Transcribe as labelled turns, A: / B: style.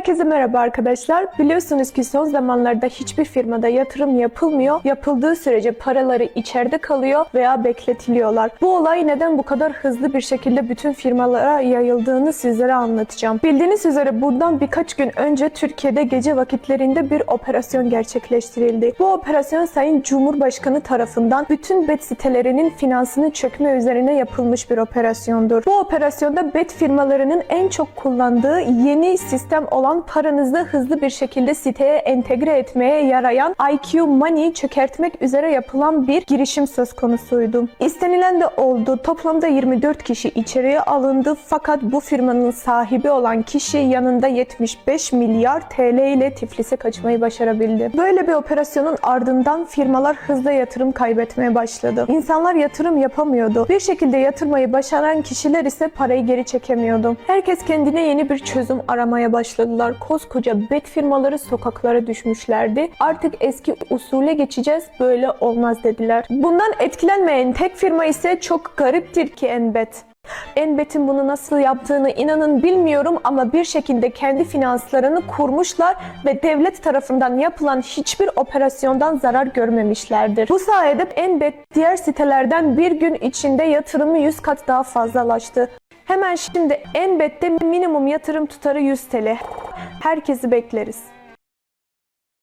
A: Herkese merhaba arkadaşlar. Biliyorsunuz ki son zamanlarda hiçbir firmada yatırım yapılmıyor. Yapıldığı sürece paraları içeride kalıyor veya bekletiliyorlar. Bu olay neden bu kadar hızlı bir şekilde bütün firmalara yayıldığını sizlere anlatacağım. Bildiğiniz üzere bundan birkaç gün önce Türkiye'de gece vakitlerinde bir operasyon gerçekleştirildi. Bu operasyon Sayın Cumhurbaşkanı tarafından bütün bet sitelerinin finansını çökme üzerine yapılmış bir operasyondur. Bu operasyonda bet firmalarının en çok kullandığı yeni sistem olan paranızı hızlı bir şekilde siteye entegre etmeye yarayan IQ Money'i çökertmek üzere yapılan bir girişim söz konusuydu. İstenilen de oldu. Toplamda 24 kişi içeriye alındı fakat bu firmanın sahibi olan kişi yanında 75 milyar TL ile Tiflis'e kaçmayı başarabildi. Böyle bir operasyonun ardından firmalar hızla yatırım kaybetmeye başladı. İnsanlar yatırım yapamıyordu. Bir şekilde yatırmayı başaran kişiler ise parayı geri çekemiyordu. Herkes kendine yeni bir çözüm aramaya başladılar. Koskoca bet firmaları sokaklara düşmüşlerdi. Artık eski usule geçeceğiz, böyle olmaz dediler. Bundan etkilenmeyen tek firma ise çok gariptir ki Enbet. Enbet'in bunu nasıl yaptığını inanın bilmiyorum ama bir şekilde kendi finanslarını kurmuşlar ve devlet tarafından yapılan hiçbir operasyondan zarar görmemişlerdir. Bu sayede Enbet diğer sitelerden bir gün içinde yatırımı 100 kat daha fazlalaştı. Hemen şimdi Enbet'te minimum yatırım tutarı 100 TL. Herkesi bekleriz.